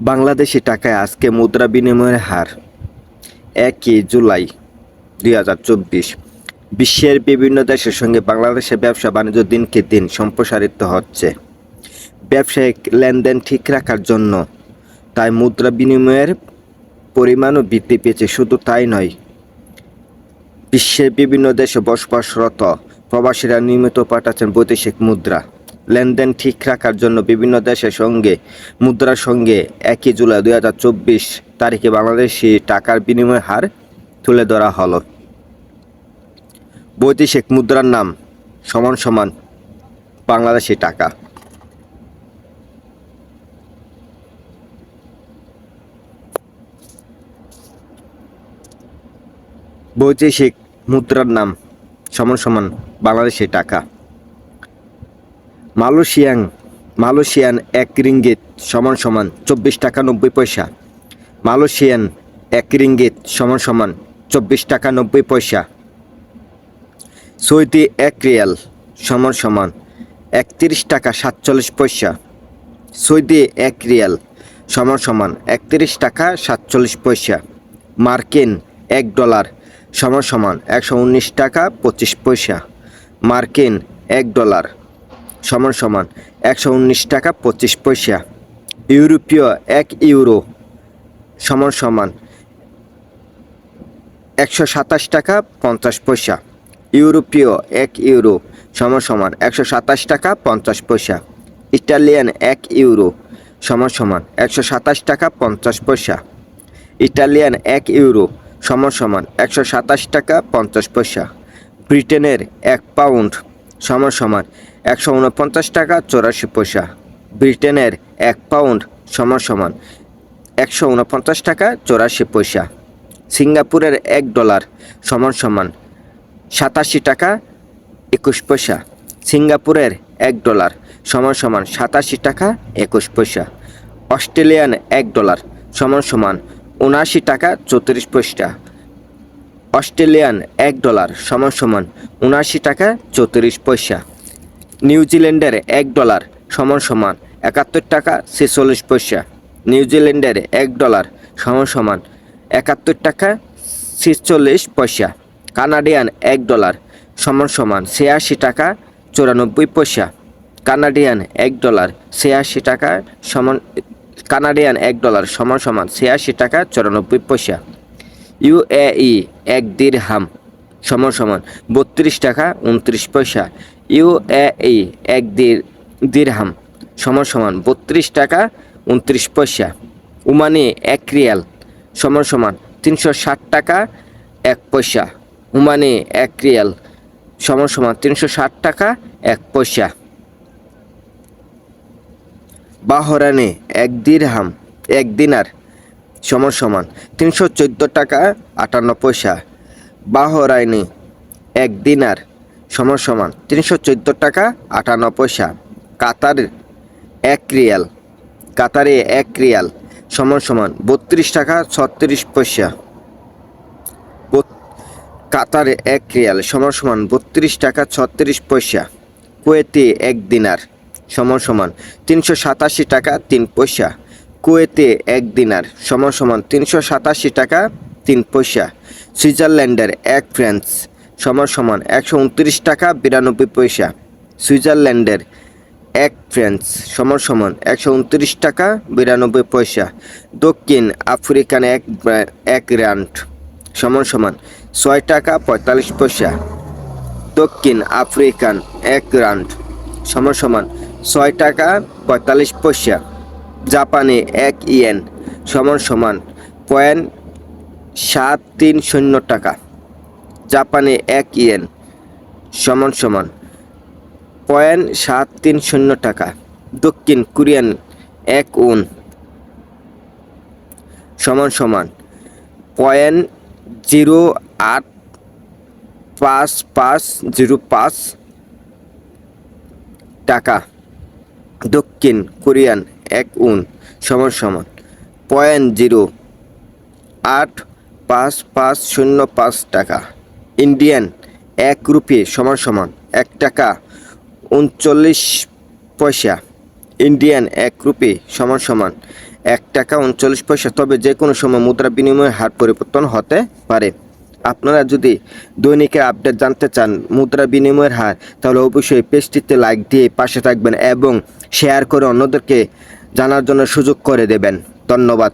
বাংলাদেশি টাকায় আজকে মুদ্রা বিনিময়ের হার একই জুলাই দুই হাজার চব্বিশ। বিশ্বের বিভিন্ন দেশের সঙ্গে বাংলাদেশের ব্যবসা বাণিজ্য দিনকে দিন সম্প্রসারিত হচ্ছে। ব্যবসায়িক লেনদেন ঠিক রাখার জন্য তাই মুদ্রা বিনিময়ের পরিমাণও বৃদ্ধি পেয়েছে, শুধু তাই নয়। বিশ্বের বিভিন্ন দেশে বসবাসরত প্রবাসীরা নিয়মিত পাঠাচ্ছেন বৈদেশিক মুদ্রা। লেনদেন ঠিক রাখার জন্য বিভিন্ন দেশের সঙ্গে, মুদ্রার সঙ্গে একই জুলাই দুই হাজার চব্বিশ তারিখে বাংলাদেশি টাকার বিনিময় হার তুলে ধরা হলো। বৈদেশিক মুদ্রার নাম সমান সমান বাংলাদেশি টাকা। বৈদেশিক মুদ্রার নাম সমান সমান বাংলাদেশি টাকা। মালয়েশিয়ান মালয়েশিয়ান এক রিঙ্গিত সমান সমান চব্বিশ টাকা নব্বই পয়সা। মালয়েশিয়ান এক রিঙ্গিত সমান সমান চব্বিশ টাকা নব্বই পয়সা। সৌদি এক রিয়াল সমান সমান একত্রিশ টাকা সাতচল্লিশ পয়সা। সৌদি এক রিয়াল সমান সমান একত্রিশ টাকা সাতচল্লিশ পয়সা। মার্কিন এক ডলার সমান সমান একশো উনিশ টাকা পঁচিশ পয়সা। মার্কিন এক ডলার সমান সমান একশো উনিশ টাকা পঁচিশ পয়সা। ইউরোপীয় এক ইউরো সমান সমান একশো সাতাশ টাকা পঞ্চাশ পয়সা। ইউরোপীয় এক ইউরো সমান সমান একশো সাতাশ টাকা পঞ্চাশ পয়সা। ইটালিয়ান এক ইউরো সমান সমান একশো সাতাশ টাকা পঞ্চাশ পয়সা। ইটালিয়ান এক ইউরো সমান সমান একশো সাতাশ টাকা পঞ্চাশ পয়সা। ব্রিটেনের এক পাউন্ড সমান সমান একশো উনপঞ্চাশ টাকা চৌরাশি পয়সা। ব্রিটেনের এক পাউন্ড সমান সমান একশো উনপঞ্চাশ টাকা চৌরাশি পয়সা। সিঙ্গাপুরের এক ডলার সমান সমান সাতাশি টাকা একুশ পয়সা। সিঙ্গাপুরের এক ডলার সমান সমান সাতাশি টাকা একুশ পয়সা। অস্ট্রেলিয়ান এক ডলার সমান সমান উনআশি টাকা চৌত্রিশ পয়সা। অস্ট্রেলিয়ান এক ডলার সমান সমান উনআশি টাকা চৌত্রিশ পয়সা। নিউজিল্যান্ডের এক ডলার সমান সমান একাত্তর টাকা ছেচল্লিশ পয়সা। নিউজিল্যান্ডের এক ডলার সমান সমান একাত্তর টাকা ছেচল্লিশ পয়সা। কানাডিয়ান এক ডলার সমান সমান ছিয়াশি টাকা চুরানব্বই পয়সা। কানাডিয়ান এক ডলার ছিয়াশি টাকা সমান কানাডিয়ান এক ডলার সমান সমান ছিয়াশি টাকা চুরানব্বই পয়সা। ইউএই এক দিরহাম, সমান সমান বত্রিশ টাকা উনত্রিশ পয়সা। ইউএই এক দির, দিরহাম, সমান সমান বত্রিশ টাকা উনত্রিশ পয়সা। উমানি, এক রিয়াল, সমান সমান তিনশো ষাট টাকা এক পয়সা। উমানি, এক রিয়াল, সমান সমান তিনশো ষাট টাকা এক পয়সা। বাহরানে এক দিরহাম, এক দিনার সমান সমান তিনশো চোদ্দ টাকা আটান্ন পয়সা। বাহরাইনে এক দিনার সমান সমান তিনশো চোদ্দ টাকা আটান্ন পয়সা। কাতার এক রিয়াল। কাতারে এক রিয়াল সমান সমান বত্রিশ টাকা ছত্রিশ পয়সা। কাতারে এক রিয়াল সমান সমান বত্রিশ টাকা ছত্রিশ পয়সা। কুয়েতে এক দিনার সমান সমান তিনশো সাতাশি টাকা তিন পয়সা। কুয়েতে এক দিনার সমান সমান তিনশো সাতাশি টাকা, তিন পয়সা। সুইজারল্যান্ডের এক ফ্রান্স সমান সমান একশো উনত্রিশ টাকা, বিরানব্বই পয়সা। সুইজারল্যান্ডের এক ফ্রান্স সমান সমান একশো উনত্রিশ টাকা, বিরানব্বই পয়সা। দক্ষিণ আফ্রিকান এক এক রান্ড সমান সমান ছয় টাকা, পঁয়তাল্লিশ পয়সা। দক্ষিণ আফ্রিকান এক রান্ড সমান সমান ছয় টাকা, পঁয়তাল্লিশ পয়সা। জাপানে এক ইয়েন সমান সমান পয়েন্ট সাত তিন শূন্য টাকা। জাপানে এক ইয়েন সমান সমান পয়েন্ট সাত তিন শূন্য টাকা। দক্ষিণ কোরিয়ান এক উন সমান সমান পয়েন্ট জিরো আট পাঁচ পাঁচ জিরো পাঁচ টাকা। দক্ষিণ কোরিয়ান এক উন, সমান সমান। পয়েন্ট জিরো, আট, পাঁচ পাঁচ, শূন্য, পাঁচ টাকা। ইন্ডিয়ান, এক রুপি, সমান সমান, এক টাকা, উনচল্লিশ পয়সা। ইন্ডিয়ান, এক রুপি, সমান সমান, এক টাকা, উনচল্লিশ পয়সা। তবে যে কোনো সময় মুদ্রা বিনিময়ের হার পরিবর্তন হতে পারে। আপনারা যদি দৈনিকের আপডেট জানতে চান মুদ্রা বিনিময়ের হার, তাহলে অবশ্যই পেজটিতে লাইক দিয়ে পাশে থাকবেন এবং শেয়ার করে অন্যদেরকে জানার জন্য সুযোগ করে দেবেন। ধন্যবাদ।